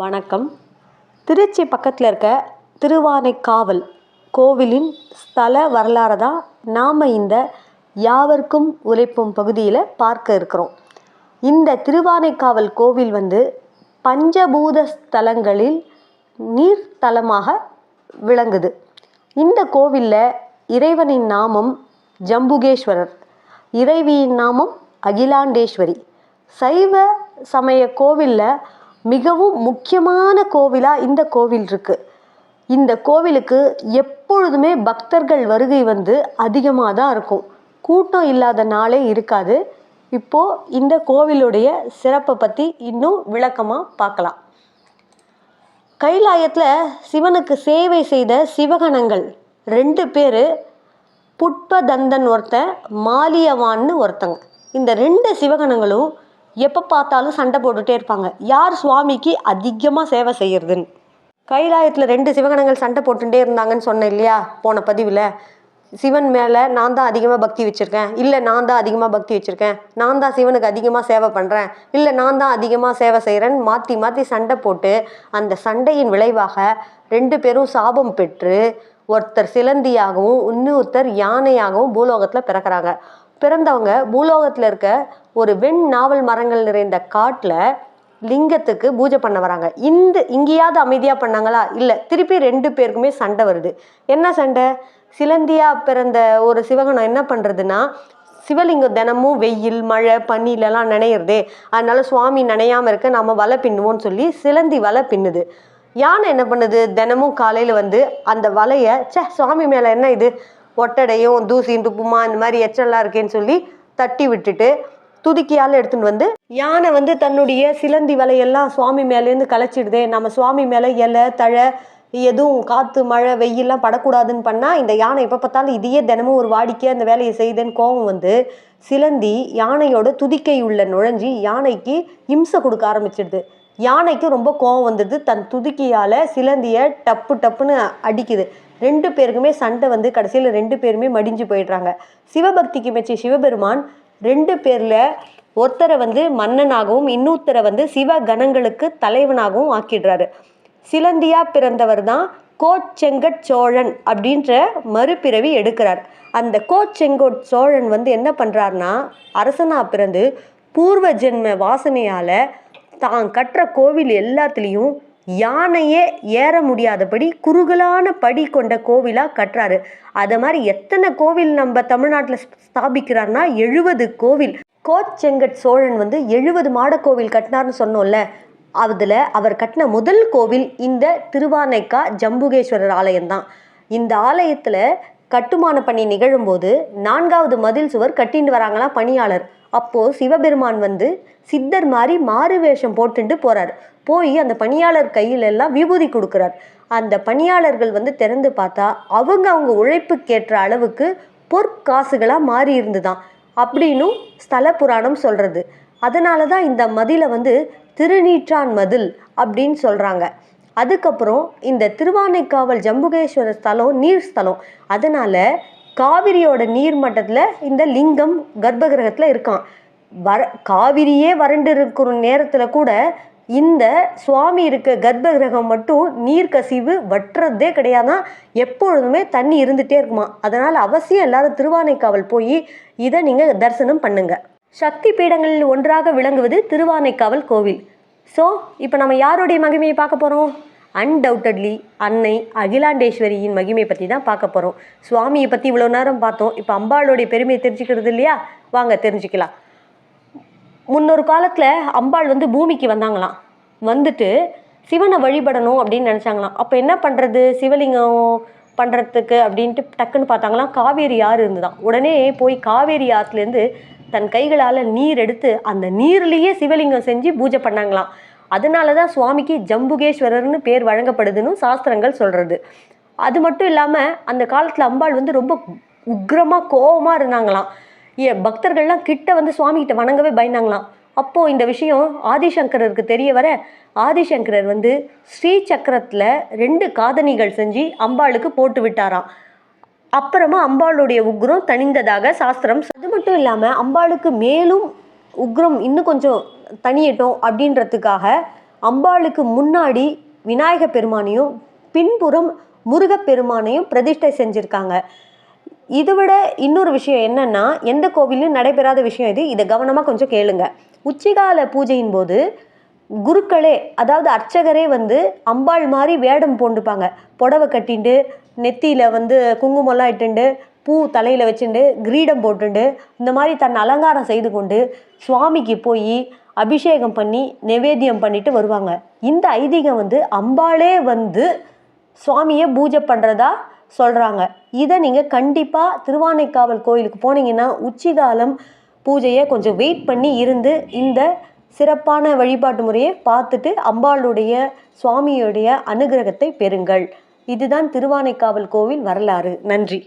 வணக்கம். திருச்சி பக்கத்தில் இருக்க திருவானைக்காவல் கோவிலின் ஸ்தல வரலாறு தான் நாம் இந்த யாவர்க்கும் உழைப்பும் பகுதியில் பார்க்க இருக்கிறோம். இந்த திருவானைக்காவல் கோவில் வந்து பஞ்சபூத ஸ்தலங்களில் நீர்த்தலமாக விளங்குது. இந்த கோவிலில் இறைவனின் நாமம் ஜம்புகேஸ்வரர் இறைவியின் நாமம் அகிலாண்டேஸ்வரி. சைவ சமய கோவிலில் மிகவும் முக்கியமான கோவிலாக இந்த கோவில் இருக்குது இந்த கோவிலுக்கு எப்பொழுதுமே பக்தர்கள் வருகை வந்து அதிகமாக தான் இருக்கும். கூட்டம் இல்லாத நாளே இருக்காது. இப்போது இந்த கோவிலுடைய சிறப்பை பற்றி இன்னும் விளக்கமாக பார்க்கலாம். கைலாயத்தில் சிவனுக்கு சேவை செய்த சிவகணங்கள் ரெண்டு பேர் புட்பதந்தன் ஒருத்தன் மாலியவான்னு ஒருத்தங்க. இந்த ரெண்டு சிவகணங்களும் எப்போ பார்த்தாலும் சண்டை போட்டுகிட்டே இருப்பாங்க. யார் சுவாமிக்கு அதிகமாக சேவை செய்கிறதுன்னு கைலாயத்தில் ரெண்டு சிவகணங்கள் சண்டை போட்டுட்டே இருந்தாங்கன்னு சொன்னேன் இல்லையா போன பதிவில். சிவன் மேலே நான் தான் அதிகமாக பக்தி வச்சுருக்கேன். இல்லை நான் தான் அதிகமாக பக்தி வச்சுருக்கேன். நான் தான் சிவனுக்கு அதிகமாக சேவை பண்ணுறேன் இல்லை நான் தான் அதிகமாக சேவை செய்கிறேன்னு மாற்றி மாற்றி சண்டை போட்டு அந்த சண்டையின் விளைவாக ரெண்டு பேரும் சாபம் பெற்று ஒருத்தர் சிலந்தியாகவும் இன்னொருத்தர் யானையாகவும் பூலோகத்தில் பிறக்கிறாங்க. பிறந்தவங்க பூலோகத்தில் இருக்க ஒரு வெண் நாவல் மரங்கள் நிறைந்த காட்டில் லிங்கத்துக்கு பூஜை பண்ண வராங்க. இந்த இங்கேயாவது அமைதியாக பண்ணாங்களா? இல்லை திருப்பி ரெண்டு பேருக்குமே சண்டை வருது. என்ன சண்டை? சிலந்தியா பிறந்த ஒரு சிவகணம் என்ன பண்ணுறதுன்னா சிவலிங்கம் தினமும் வெயில் மழை பனிலலாம் நினையிறதே. அதனால சுவாமி நனையாமல் இருக்க நம்ம வலை பின்னுவோம்னு சொல்லி சிலந்தி வலை பின்னுது. யானை என்ன பண்ணுது? தினமும் காலையில் வந்து அந்த வலையை ச்சே சுவாமி மேலே என்ன இது? ஒட்டடையும் தூசியும் துப்புமா இந்த மாதிரி எச்சல்லாம் இருக்கேன்னு சொல்லி தட்டி விட்டுட்டு துதுக்கியால் எடுத்துன்னு வந்து யானை வந்து தன்னுடைய சிலந்தி வலையெல்லாம் சுவாமி மேலேருந்து கலைச்சிடுதே நம்ம சுவாமி மேலே இலை தழை எதுவும் காற்று மழை வெயில்லாம் படக்கூடாதுன்னு பண்ணால் இந்த யானை எப்போ பார்த்தாலும் இதையே தினமும் ஒரு வாடிக்கையாக அந்த வேலையை செய்யுதுன்னு கோபம் வந்து சிலந்தி யானையோட துதிக்கை உள்ள நுழைஞ்சி யானைக்கு இம்சை கொடுக்க ஆரம்பிச்சிடுது. யானைக்கு ரொம்ப கோபம் வந்தது. தன் துதுக்கியால் சிலந்தியை டப்பு டப்புன்னு அடிக்குது. ரெண்டு பேருக்குமே சண்டை வந்து கடைசியில் ரெண்டு பேருமே மடிஞ்சு போயிடுறாங்க. சிவபக்திக்கு மெச்ச சிவபெருமான் ரெண்டு பேரில் ஒருத்தரை வந்து மன்னனாகவும் இன்னொருத்தரை வந்து சிவ கணங்களுக்கு தலைவனாகவும் ஆக்கிடுறாரு. சிலந்தியா பிறந்தவர் தான் கோச்செங்கட் சோழன் அப்படின்ற மறுபிறவி எடுக்கிறார். அந்த கோச்செங்கோட் சோழன் வந்து என்ன பண்ணுறாருனா அரசனாக பிறந்து பூர்வ ஜென்ம வாசனையால் தான் கட்டுற கோவில் எல்லாத்துலேயும் யானையே ஏற முடியாதபடி குறுகலான படி கொண்ட கோவிலாக கட்டுறாரு அதை மாதிரி எத்தனை கோவில் நம்ம தமிழ்நாட்டில் ஸ்தாபிக்கிறார்னா எழுபது கோவில். கோச்செங்கட் சோழன் வந்து எழுபது மாட கோவில் கட்டினார்னு சொன்னோம்ல அதில் அவர் கட்டின முதல் கோவில் இந்த திருவானைக்கா ஜம்புகேஸ்வரர் ஆலயம்தான். இந்த ஆலயத்தில் கட்டுமான பணி நிகழும்போது நான்காவது மதில் சுவர் கட்டிட்டு வராங்களாம் பணியாளர். அப்போது சிவபெருமான் வந்து சித்தர் மாதிரி மாறு வேஷம் போட்டுட்டு போகிறார் போய் அந்த பணியாளர் கையில எல்லாம் விபூதி கொடுக்குறார். அந்த பணியாளர்கள் வந்து திறந்து பார்த்தா அவங்க அவங்க உழைப்புக்கேற்ற அளவுக்கு பொற்காசுகளாக மாறி இருந்துதான் அப்படின்னும் ஸ்தல புராணம் சொல்கிறது அதனால தான் இந்த மதிலை வந்து திருநீற்றான் மதில் அப்படின்னு சொல்கிறாங்க அதுக்கப்புறம் இந்த திருவானைக்காவல் ஜம்புகேஸ்வரர் ஸ்தலம் நீர் ஸ்தலம். அதனால் காவிரியோட நீர் மட்டத்தில் இந்த லிங்கம் கர்ப்பகிரகத்தில் இருக்கான். வர காவிரியே வறண்டு இருக்கிற நேரத்தில் கூட இந்த சுவாமி இருக்க கர்ப்பகிரகம் மட்டும் நீர் கசிவு வட்டுறதே கிடையாதான் எப்பொழுதுமே தண்ணி இருந்துகிட்டே இருக்குமா? அதனால் அவசியம் எல்லாரும் திருவானைக்காவல் போய் இதை நீங்கள் தரிசனம் பண்ணுங்கள் சக்தி பீடங்களில் ஒன்றாக விளங்குவது திருவானைக்காவல் கோவில். ஸோ இப்போ நம்ம யாருடைய மகிமையை பார்க்க போகிறோம் அன்டவுட்டட்லி அன்னை அகிலாண்டேஸ்வரியின் மகிமையை பற்றி தான் பார்க்க போகிறோம் சுவாமியை பற்றி இவ்வளோ நேரம் பார்த்தோம். இப்போ அம்பாளுடைய பெருமையை தெரிஞ்சுக்கிறது இல்லையா? வாங்க தெரிஞ்சுக்கலாம். முன்னொரு காலத்தில் அம்பாள் வந்து பூமிக்கு வந்தாங்களாம். வந்துட்டு சிவனை வழிபடணும் அப்படின்னு நினச்சாங்களாம். அப்போ என்ன பண்ணுறது சிவலிங்கம் பண்ணுறதுக்கு அப்படின்ட்டு டக்குன்னு பார்த்தாங்களாம். காவேரி ஆறு இருந்துதான். உடனே போய் காவேரி ஆற்றுலேருந்து தன் கைகளால் நீர் எடுத்து அந்த நீர்லேயே சிவலிங்கம் செஞ்சு பூஜை பண்ணாங்களாம். அதனால தான் சுவாமிக்கு ஜம்புகேஸ்வரர்னு பேர் வழங்கப்படுதுன்னு சாஸ்திரங்கள் சொல்கிறது அது மட்டும் இல்லாமல் அந்த காலத்தில் அம்பாள் வந்து ரொம்ப உக்ரமாக கோபமாக இருந்தாங்களாம். ஏ பக்தர்கள்லாம் கிட்ட வந்து சுவாமிகிட்ட வணங்கவே பயந்தாங்களாம். அப்போது இந்த விஷயம் ஆதிசங்கரருக்கு தெரிய வர ஆதிசங்கரர் வந்து ஸ்ரீ சக்கரத்தில் ரெண்டு காதணிகள் செஞ்சு அம்பாளுக்கு போட்டு விட்டாராம். அப்புறமா அம்பாளுடைய உக்ரம் தணிந்ததாக சாஸ்திரம் அது மட்டும் இல்லாமல் அம்பாளுக்கு மேலும் உக்ரம் இன்னும் கொஞ்சம் தனியட்டும் அப்படின்றதுக்காக அம்பாளுக்கு முன்னாடி விநாயக பெருமானையும் பின்புறம் முருகப்பெருமானையும் பிரதிஷ்டை செஞ்சுருக்காங்க. இதை விட இன்னொரு விஷயம் என்னன்னா எந்த கோவிலும் நடைபெறாத விஷயம் இது. இதை கவனமாக கொஞ்சம் கேளுங்க. உச்சிகால பூஜையின் போது குருக்களே அதாவது அர்ச்சகரே வந்து அம்பாள் மாதிரி வேடம் போண்டுப்பாங்க. புடவை கட்டிண்டு நெத்தியில் வந்து குங்குமம்லாம் இட்டுண்டு பூ தலையில் வச்சுண்டு கிரீடம் போட்டுண்டு இந்த மாதிரி தன் அலங்காரம் செய்து கொண்டு சுவாமிக்கு போய் அபிஷேகம் பண்ணி நிவேத்தியம் பண்ணிட்டு வருவாங்க. இந்த ஐதீகம் வந்து அம்பாளே வந்து சுவாமியை பூஜை பண்ணுறதா சொல்கிறாங்க இதை நீங்கள் கண்டிப்பாக திருவானைக்காவல் கோயிலுக்கு போனீங்கன்னா உச்சிகாலம் பூஜையை கொஞ்சம் வெயிட் பண்ணி இருந்து இந்த சிறப்பான வழிபாட்டு முறையை பார்த்துட்டு அம்பாளுடைய சுவாமியுடைய அனுகிரகத்தை பெறுங்கள். இதுதான் திருவானைக்காவல் கோவில் வரலாறு. நன்றி.